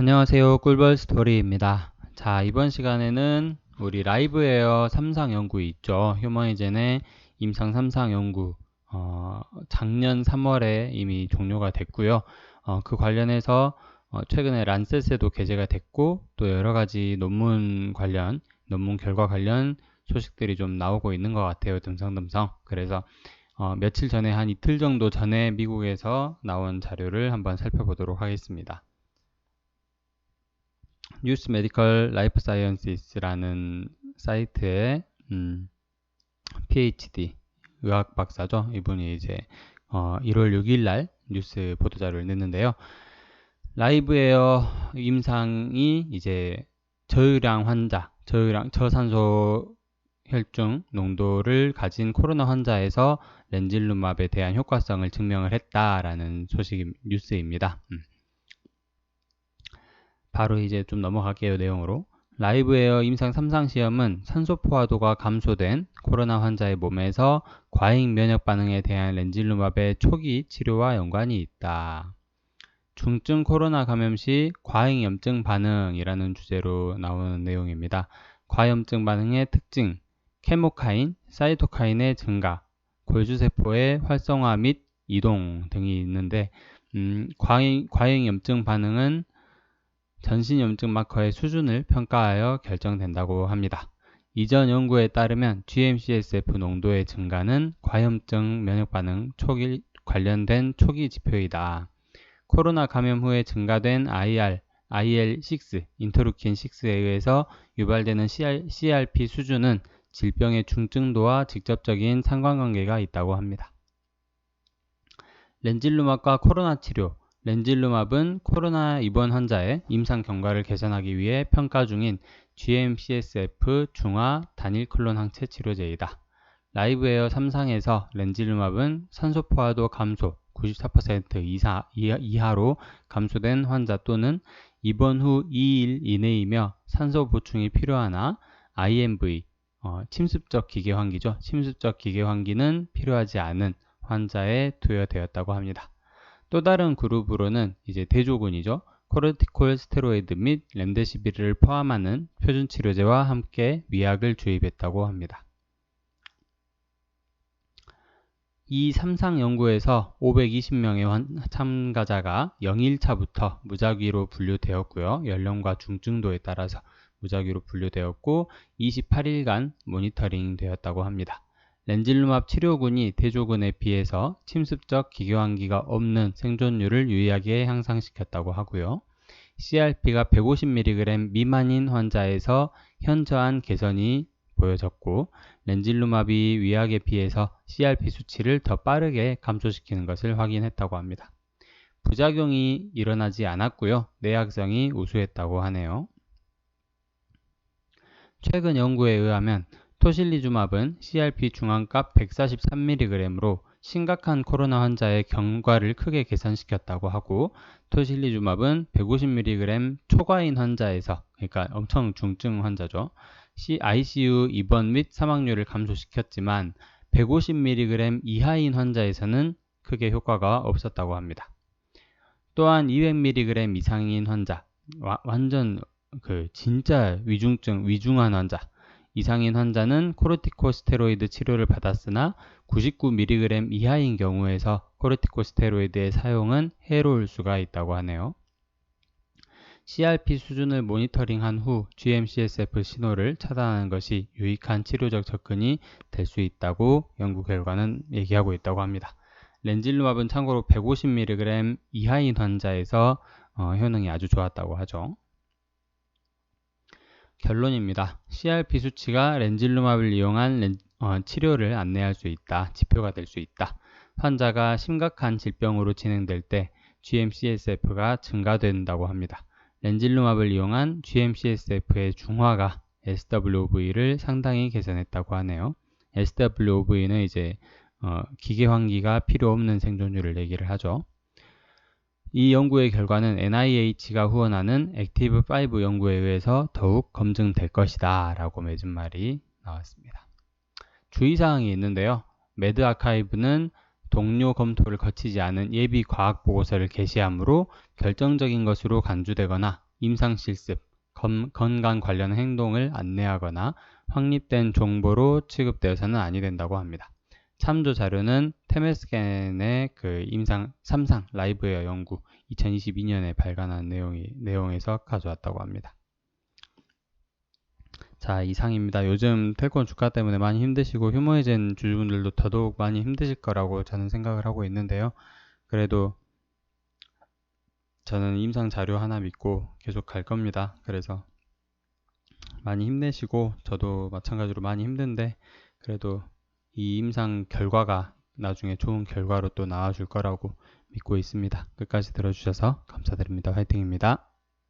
안녕하세요. 꿀벌 스토리입니다. 자, 이번 시간에는 우리 라이브 에어 3상 연구 있죠. 휴머니젠의 임상 3상 연구, 어, 작년 3월에 이미 종료가 됐고요. 어, 그 관련해서 어, 최근에 란셋에도 게재가 됐고 또 여러 가지 논문 관련, 논문 결과 관련 소식들이 좀 나오고 있는 것 같아요. 듬성듬성. 그래서 어, 며칠 전에 한 이틀 정도 전에 미국에서 나온 자료를 한번 살펴보도록 하겠습니다. 뉴스 메디컬 라이프 사이언시스라는 사이트에 음, PhD 의학 박사죠. 이분이 이제 어, 1월 6일 날 뉴스 보도자료를 냈는데요. 라이브 에어 임상이 이제 저유량 환자, 저유량 저산소 혈중 농도를 가진 코로나 환자에서 렌질루맙에 대한 효과성을 증명을 했다라는 소식 뉴스입니다. 음. 바로 이제 좀 넘어갈게요 내용으로 라이브 에어 임상 3상 시험은 산소 포화도가 감소된 코로나 환자의 몸에서 과잉 면역 반응에 대한 렌질루맙의 초기 치료와 연관이 있다. 중증 코로나 감염 시 과잉 염증 반응이라는 주제로 나오는 내용입니다. 과염증 반응의 특징, 케모카인, 사이토카인의 증가, 골주세포의 활성화 및 이동 등이 있는데 음, 과잉, 과잉 염증 반응은 전신염증 마커의 수준을 평가하여 결정된다고 합니다. 이전 연구에 따르면 GM-CSF 농도의 증가는 과염증 면역 반응 초기 관련된 초기 지표이다. 코로나 감염 후에 증가된 IR, IL6, 인터루킨 6에 의해서 유발되는 CRP 수준은 질병의 중증도와 직접적인 상관관계가 있다고 합니다. 렌질루막과 코로나 치료, 렌질루맙은 코로나 입원 환자의 임상 경과를 개선하기 위해 평가 중인 GM-CSF 중화 단일 클론 항체 치료제이다. 라이브 에어 3상에서 렌질루맙은 산소 포화도 감소 94% 이사, 이하로 감소된 환자 또는 입원 후 2일 이내이며 산소 보충이 필요하나 IMV, 어, 침습적 기계 환기죠. 침습적 기계 환기는 필요하지 않은 환자에 투여되었다고 합니다. 또 다른 그룹으로는 이제 대조군이죠. 코르티콜 스테로이드 및 렘데시비르를 포함하는 표준 치료제와 함께 위약을 주입했다고 합니다. 이 3상 연구에서 520명의 참가자가 0일차부터 무작위로 분류되었고요. 연령과 중증도에 따라서 무작위로 분류되었고 28일간 모니터링 되었다고 합니다. 렌질루맙 치료군이 대조군에 비해서 침습적 기교환기가 없는 생존율을 유의하게 향상시켰다고 하고요. CRP가 150mg 미만인 환자에서 현저한 개선이 보여졌고 렌질루맙이 위약에 비해서 CRP 수치를 더 빠르게 감소시키는 것을 확인했다고 합니다. 부작용이 일어나지 않았고요. 내약성이 우수했다고 하네요. 최근 연구에 의하면 토실리주맙은 CRP 중앙값 143mg으로 심각한 코로나 환자의 경과를 크게 개선시켰다고 하고 토실리주맙은 150mg 초과인 환자에서 그러니까 엄청 중증 환자죠. ICU 입원 및 사망률을 감소시켰지만 150mg 이하인 환자에서는 크게 효과가 없었다고 합니다. 또한 200mg 이상인 환자, 와, 완전 그 진짜 위중증, 위중한 환자, 이상인 환자는 코르티코스테로이드 치료를 받았으나 99mg 이하인 경우에서 코르티코스테로이드의 사용은 해로울 수가 있다고 하네요. CRP 수준을 모니터링한 후 GM-CSF 신호를 차단하는 것이 유익한 치료적 접근이 될 수 있다고 연구 결과는 얘기하고 있다고 합니다. 렌질루맙은 참고로 150mg 이하인 환자에서 어, 효능이 아주 좋았다고 하죠. 결론입니다. CRP 수치가 렌질루맙을 이용한 렌, 어, 치료를 안내할 수 있다. 지표가 될 수 있다. 환자가 심각한 질병으로 진행될 때 GM-CSF가 증가된다고 합니다. 렌질루맙을 이용한 GM-CSF의 중화가 SWOV를 상당히 개선했다고 하네요. SWOV는 이제 어, 기계 환기가 필요 없는 생존율을 얘기를 하죠. 이 연구의 결과는 NIH가 후원하는 액티브5 연구에 의해서 더욱 검증될 것이다 라고 맺은 말이 나왔습니다. 주의사항이 있는데요. 매드 아카이브는 동료 검토를 거치지 않은 예비 과학 보고서를 게시하므로 결정적인 것으로 간주되거나 임상 실습, 건, 건강 관련 행동을 안내하거나 확립된 정보로 취급되어서는 아니 된다고 합니다. 참조 자료는 테메스캔의 그 임상 3상 라이브웨어 연구 2022년에 발간한 내용이, 내용에서 가져왔다고 합니다. 자 이상입니다. 요즘 태권 주가 때문에 많이 힘드시고 휴머이젠 주주분들도 더더욱 많이 힘드실 거라고 저는 생각을 하고 있는데요. 그래도 저는 임상 자료 하나 믿고 계속 갈 겁니다. 그래서 많이 힘내시고 저도 마찬가지로 많이 힘든데 그래도 이 임상 결과가 나중에 좋은 결과로 또 나와줄 거라고 믿고 있습니다. 끝까지 들어주셔서 감사드립니다. 화이팅입니다.